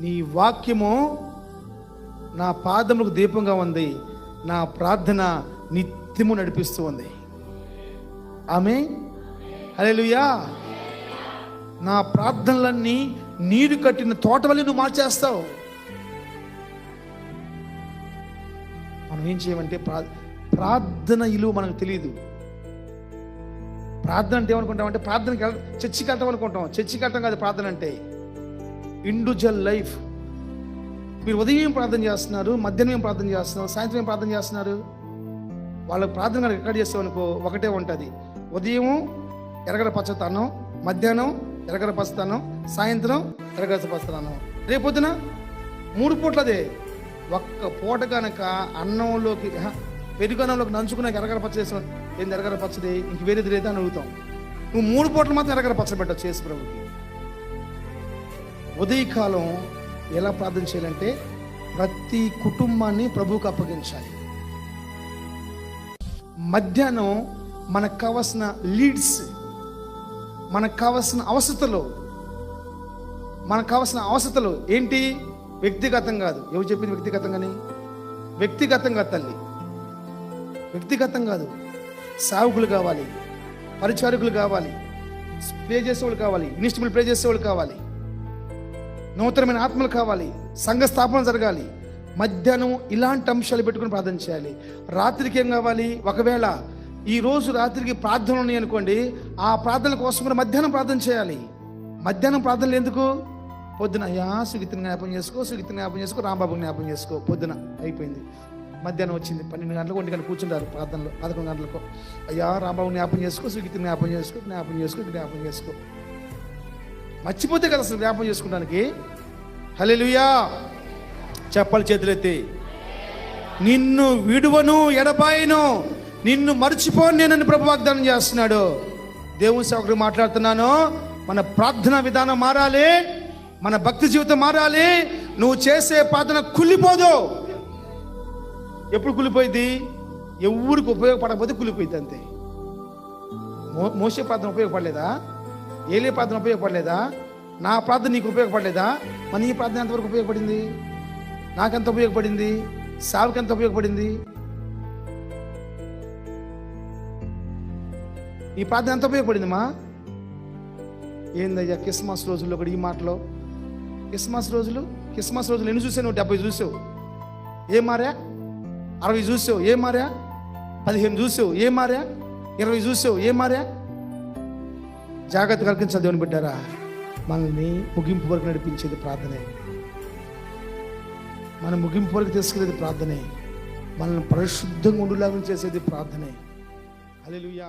నీ వాక్యము నా పాదములకు దీపంగా ఉంది. నా ప్రార్థన నిత్యము నడిపిస్తూ ఉంది. ఆమె అలెలుయా నా ప్రార్థనలన్నీ నీరు కట్టిన తోట వల్ల నువ్వు మార్చేస్తావు. మనం ఏం చేయమంటే ప్రా ప్రార్థన ఇలువ మనకు తెలియదు ప్రార్థన అంటే ఏమనుకుంటామంటే ప్రార్థనకి చర్చికి వెళ్తాం అనుకుంటాం. చర్చికి వెళ్తాం కాదు ప్రార్థన అంటే. Individual life. మీరు ఉదయం ప్రార్థన చేస్తున్నారు మధ్యాహ్నం ఏం ప్రార్థన చేస్తున్నారు సాయంత్రం ఏం ప్రార్థన చేస్తున్నారు? వాళ్ళ ప్రార్థన కనుక ఎక్కడ ఒకటే ఉంటుంది. ఉదయం ఎరగడ పచ్చతనం మధ్యాహ్నం ఎరగడ పచ్చతనం సాయంత్రం ఎరగడ పచ్చతనం రేపొద్దున మూడు పూట్లదే. ఒక్క పూట కనుక అన్నంలోకి పెరుగన్నంలోకి పెరుగు అన్నంలోకి నంచుకున్నాక ఎరగడ పచ్చ చేసాం. ఏంది ఎరగడ పచ్చడి? ఇంక వేరేది లేదా అని అడుగుతాం. నువ్వు మూడు పూటలు మాత్రం ఎరగడ పచ్చడి పెట్టచ్చు చేసి ప్రభుకి ఉదయకాలం ఎలా ప్రార్థన చేయాలంటే ప్రతి కుటుంబాన్ని ప్రభువుకు అప్పగించాలి. మధ్యాహ్నం మనకు కావాల్సిన లీడ్స్ మనకు కావాల్సిన అవసరతలు మనకు కావాల్సిన అవసరతలు ఏంటి? వ్యక్తిగతం కాదు. ఎవరు చెప్పింది వ్యక్తిగతంగాని వ్యక్తిగతంగా తల్లి. వ్యక్తిగతం కాదు. సావుకులు కావాలి పరిచారకులు కావాలి ప్లే చేసేవాళ్ళు కావాలి ఇన్స్ట్రుమెంట్ ప్లే చేసేవాళ్ళు కావాలి. నూతనమైన ఆత్మలు కావాలి సంఘ స్థాపన జరగాలి. మధ్యాహ్నం ఇలాంటి అంశాలు పెట్టుకుని ప్రార్థన చేయాలి. రాత్రికి ఏం కావాలి? ఒకవేళ ఈ రోజు రాత్రికి ప్రార్థనలు ఉన్నాయి అనుకోండి ఆ ప్రార్థన కోసం కూడా మధ్యాహ్నం ప్రార్థన చేయాలి. మధ్యాహ్నం ప్రార్థనలు ఎందుకు? పొద్దున అయ్యా సుగితిని జ్ఞాపం చేసుకో సుగితిని జ్ఞాపం చేసుకో రాంబాబు జ్ఞాపం చేసుకో. పొద్దున అయిపోయింది. మధ్యాహ్నం వచ్చింది పన్నెండు గంటలకు ఒంటి గంటలు కూర్చుంటారు ప్రార్థనలో పదకొండు గంటలకు. అయ్యా రాంబాబు జ్ఞాపం చేసుకో సుగితిని జ్ఞాపం చేసుకో జ్ఞాపం చేసుకో జ్ఞాపం చేసుకో. మర్చిపోతే కదా అసలు జ్ఞాపం చేసుకోవడానికి హల్లెలూయా. చెప్పాలి చేతులెత్తి. నిన్ను విడువను ఎడబాయను నిన్ను మర్చిపోను నేనని ప్రభు వాగ్దానం చేస్తున్నాడు. దేవుని సేవకుడు మాట్లాడుతున్నాను. మన ప్రార్థన విధానం మారాలి. మన భక్తి జీవితం మారాలి. నువ్వు చేసే ప్రార్థన కుళ్ళిపోదు. ఎప్పుడు కుళ్ళిపోయింది ఎవరికి ఉపయోగపడకపోతే కుళ్ళిపోయింది అంతే. మో మోసే ప్రార్థన ఉపయోగపడలేదా? ఏలే ప్రార్థన ఉపయోగపడలేదా? నా ప్రార్థన నీకు ఉపయోగపడలేదా? మరి నీ ప్రార్థన ఎంతవరకు ఉపయోగపడింది? నాకెంత ఉపయోగపడింది? సావుకి ఎంత ఉపయోగపడింది? ఈ ప్రార్థన ఎంత ఉపయోగపడిందిమా ఏందయ్యా క్రిస్మస్ రోజుల్లో కూడా ఈ మాటలో? క్రిస్మస్ రోజులు? క్రిస్మస్ రోజులు ఎన్ని చూసావు నువ్వు? డెబ్బై చూసావు. ఏం మారా? అరవై చూసావు. ఏం మారా? పదిహేను చూసావు. ఏం మారా? ఇరవై చూసావు. ఏం మారా? జాగ్రత్త కలిగించాలి దేవుని బిడ్డారా. మనల్ని ముగింపు వరకు నడిపించేది ప్రార్థనే. మన ముగింపు వరకు తీసుకెళ్ళేది ప్రార్థనే. మనల్ని పరిశుద్ధంగా ఉండులాగా చేసేది ప్రార్థనే. అలెలుయా